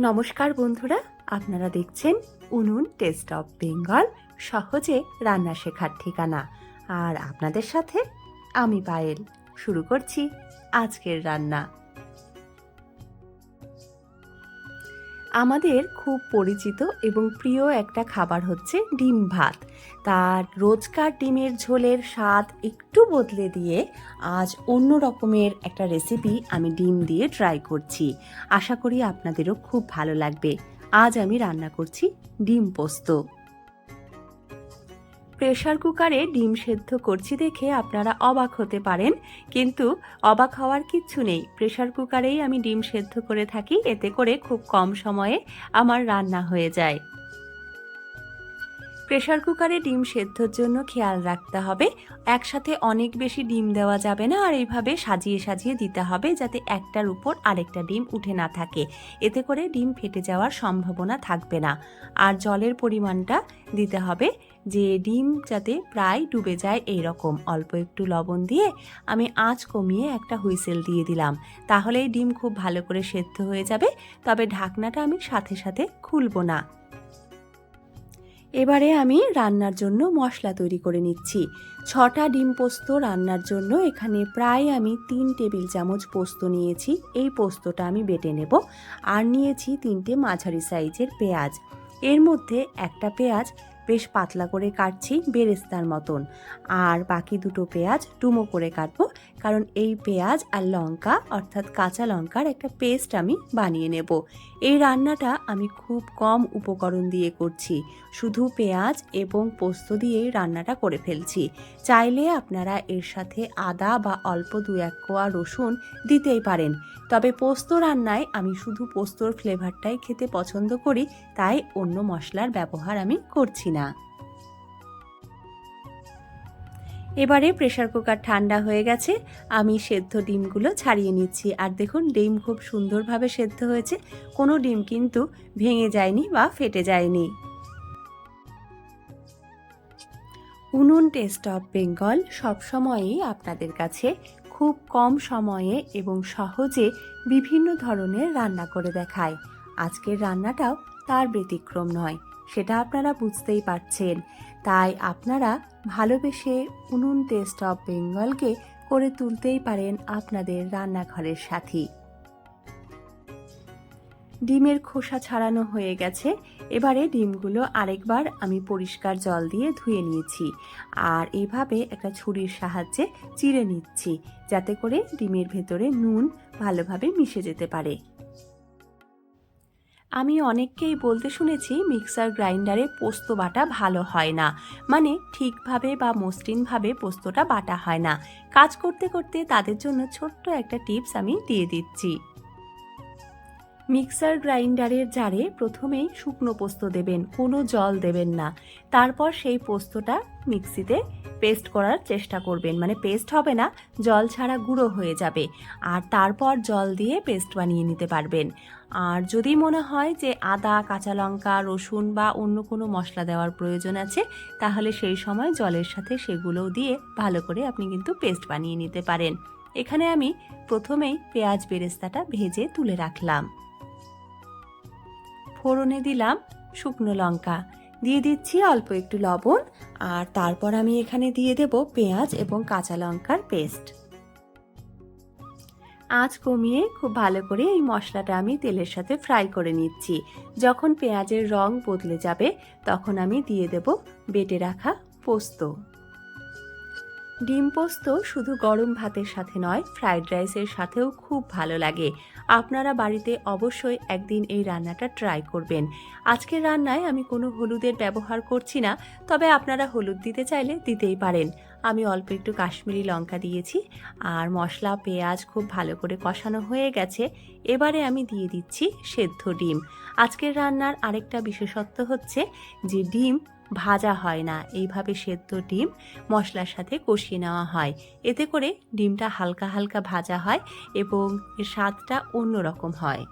নমস্কার বন্ধুরা, আপনারা দেখছেন উনুন টেস্ট অফ বেঙ্গল সহজে রান্না শেখার ঠিকানা। আর আপনাদের সাথে আমি পায়েল। শুরু করছি আজকের রান্না। আমাদের খুব পরিচিত এবং প্রিয় একটা খাবার হচ্ছে ডিম ভাত। তার রোজকার ডিমের ঝোলের স্বাদ একটু বদলে দিয়ে আজ অন্য রকমের একটা রেসিপি আমি ডিম দিয়ে ট্রাই করছি। আশা করি আপনাদেরও খুব ভালো লাগবে। আজ আমি রান্না করছি ডিম পোস্ত। প্রেশার কুকারে ডিম সেদ্ধ করছি দেখে আপনারা অবাক হতে পারেন। কিন্তু অবাক হওয়ার কিচ্ছু নেই। প্রেশার কুকারেই আমি ডিম সেদ্ধ করে থাকি। এতে করে খুব কম সময়ে আমার রান্না হয়ে যায়। প্রেশার কুকারে ডিম সেদ্ধর জন্য খেয়াল রাখতে হবে। একসাথে অনেক বেশি ডিম দেওয়া যাবে না আর এইভাবে সাজিয়ে সাজিয়ে দিতে হবে যাতে একটার উপর আরেকটা ডিম উঠে না থাকে। এতে করে ডিম ফেটে যাওয়ার সম্ভাবনা থাকবে না। আর জলের পরিমাণটা দিতে হবে যে ডিম যাতে প্রায় ডুবে যায় এই রকম অল্প একটু লবণ দিয়ে আমি আঁচ কমিয়ে একটা হুইসেল দিয়ে দিলাম। তাহলেই ডিম খুব ভালো করে সেদ্ধ হয়ে যাবে। তবে ঢাকনাটা আমি সাথে সাথে খুলবো না। এবারে আমি রান্নার জন্য মশলা তৈরি করে নিচ্ছি। ছটা ডিম পোস্ত রান্নার জন্য এখানে প্রায় আমি তিন টেবিল চামচ পোস্ত নিয়েছি। এই পোস্তটা আমি বেটে নেব আর নিয়েছি তিনটে মাঝারি সাইজের পেঁয়াজ। এর মধ্যে একটা পেঁয়াজ বেশ পাতলা করে কাটছি বেরেস্তার মতন। আর বাকি দুটো পেঁয়াজ ডুমো করে কাটবো, কারণ এই পেঁয়াজ আর লঙ্কা, অর্থাৎ কাঁচা লঙ্কার একটা পেস্ট আমি বানিয়ে নেব। এই রান্নাটা আমি খুব কম উপকরণ দিয়ে করছি, শুধু পেঁয়াজ এবং পোস্ত দিয়েই রান্নাটা করে ফেলছি। চাইলে আপনারা এর সাথে আদা বা অল্প দু এক কোয়া রসুন দিতেই পারেন। তবে পোস্ত রান্নায় আমি শুধু পোস্তর ফ্লেভারটাই খেতে পছন্দ করি, তাই অন্য মশলার ব্যবহার আমি করছি না। এবারে প্রেশার কুকার ঠান্ডা হয়ে গেছে, আমি সেদ্ধ ডিমগুলো ছাড়িয়ে নিচ্ছি। আর দেখুন, ডিম খুব সুন্দরভাবে সেদ্ধ হয়েছে, কোনো ডিম কিন্তু ভেঙে যায়নি বা ফেটে যায়নি। উনুন টেস্ট অফ বেঙ্গল সবসময়ই আপনাদের কাছে খুব কম সময়ে এবং সহজে বিভিন্ন ধরনের রান্না করে দেখায়। আজকের রান্নাটাও তার ব্যতিক্রম নয়। সেটা আপনারা বুঝতেই পারছেন। তাই আপনারা ভালোবেসে উনুন টেস্ট অফ বেঙ্গলকে করে তুলতেই পারেন আপনাদের রান্নাঘরের সাথী। ডিমের খোসা ছাড়ানো হয়ে গেছে। এবারে ডিমগুলো আরেকবার আমি পরিষ্কার জল দিয়ে ধুয়ে নিয়েছি। আর এভাবে একটা ছুরির সাহায্যে চিড়ে নিচ্ছি, যাতে করে ডিমের ভেতরে নুন ভালোভাবে মিশে যেতে পারে। আমি অনেককেই বলতে শুনেছি মিক্সার গ্রাইন্ডারে পোস্ত বাটা ভালো হয় না। মানে ঠিকভাবে বা মসৃণভাবে পোস্তটা বাটা হয় না। কাজ করতে করতে তাদের জন্য ছোট্ট একটা টিপস আমি দিয়ে দিচ্ছি। মিক্সার গ্রাইন্ডারের জারে প্রথমেই শুকনো পোস্ত দেবেন, কোনো জল দেবেন না। তারপর সেই পোস্তটা মিক্সিতে পেস্ট করার চেষ্টা করবেন। মানে পেস্ট হবে না, জল ছাড়া গুঁড়ো হয়ে যাবে। আর তারপর জল দিয়ে পেস্ট বানিয়ে নিতে পারবেন। আর যদি মনে হয় যে আদা, কাঁচা লঙ্কা, রসুন বা অন্য কোনো মশলা দেওয়ার প্রয়োজন আছে, তাহলে সেই সময় জলের সাথে সেগুলোও দিয়ে ভালো করে আপনি কিন্তু পেস্ট বানিয়ে নিতে পারেন। এখানে আমি প্রথমেই পেঁয়াজ বেরেস্তাটা ভেজে তুলে রাখলাম। ফোড়নে দিলাম শুকনো লঙ্কা। দিয়ে দিচ্ছি অল্প একটু লবণ আর তারপর আমি এখানে দিয়ে দেব পেঁয়াজ এবং কাঁচা লঙ্কার পেস্ট। আঁচ কমিয়ে খুব ভালো করে এই মশলাটা আমি তেলের সাথে ফ্রাই করে নিচ্ছি। যখন পেঁয়াজের রং বদলে যাবে, তখন আমি দিয়ে দেব বেটে রাখা পোস্ত। ডিম পোস্ত শুধু গরম ভাতের সাথে নয়, ফ্রাইড রাইসের সাথেও খুব ভালো লাগে। আপনারা বাড়িতে অবশ্যই একদিন এই রান্নাটা ট্রাই করবেন। আজকের রান্নায় আমি কোনো হলুদের ব্যবহার করছি না, তবে আপনারা হলুদ দিতে চাইলে দিতেই পারেন। আমি অল্প একটু কাশ্মীরি লঙ্কা দিয়েছি, আর মশলা, পেঁয়াজ খুব ভালো করে কষানো হয়ে গেছে। এবারে আমি দিয়ে দিচ্ছি সেদ্ধ ডিম। আজকের রান্নার আরেকটা বিশেষত্ব হচ্ছে যে ডিম ভাজা হয় না। এইভাবে সেদ্ধ ডিম মশলার সাথে কষিয়ে নেওয়া হয়। এতে করে ডিমটা হালকা হালকা ভাজা হয় এবং এর স্বাদটা অন্যরকম হয়।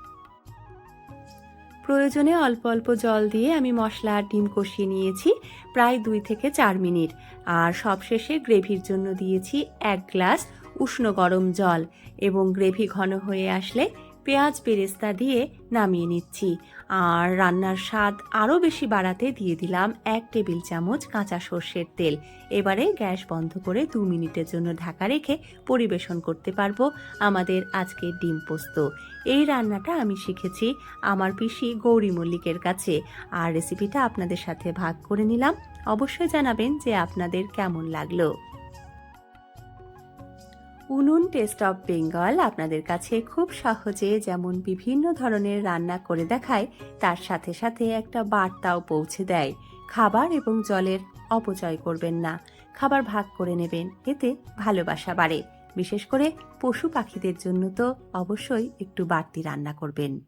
প্রয়োজনে অল্প অল্প জল দিয়ে আমি মশলা আর ডিম কষিয়ে নিয়েছি প্রায় দুই থেকে চার মিনিট। আর সবশেষে গ্রেভির জন্য দিয়েছি এক গ্লাস উষ্ণ গরম জল এবং গ্রেভি ঘন হয়ে আসলে পেঁয়াজ বেরেস্তা দিয়ে নামিয়ে নিচ্ছি। আর রান্নার স্বাদ আরও বেশি বাড়াতে দিয়ে দিলাম এক টেবিল চামচ কাঁচা সর্ষের তেল। এবারে গ্যাস বন্ধ করে দু মিনিটের জন্য ঢাকা রেখে পরিবেশন করতে পারব আমাদের আজকের ডিম পোস্ত। এই রান্নাটা আমি শিখেছি আমার পিসি গৌরী মল্লিকের কাছে। আর রেসিপিটা আপনাদের সাথে ভাগ করে নিলাম। অবশ্যই জানাবেন যে আপনাদের কেমন লাগল। উনুন টেস্ট অফ বেঙ্গল আপনাদের কাছে খুব সহজে যেমন বিভিন্ন ধরনের রান্না করে দেখায়, তার সাথে সাথে একটা বার্তাও পৌঁছে দেয়। খাবার এবং জলের অপচয় করবেন না। খাবার ভাগ করে নেবেন, এতে ভালোবাসা বাড়ে। বিশেষ করে পশু পাখিদের জন্য তো অবশ্যই একটু বাড়তি রান্না করবেন।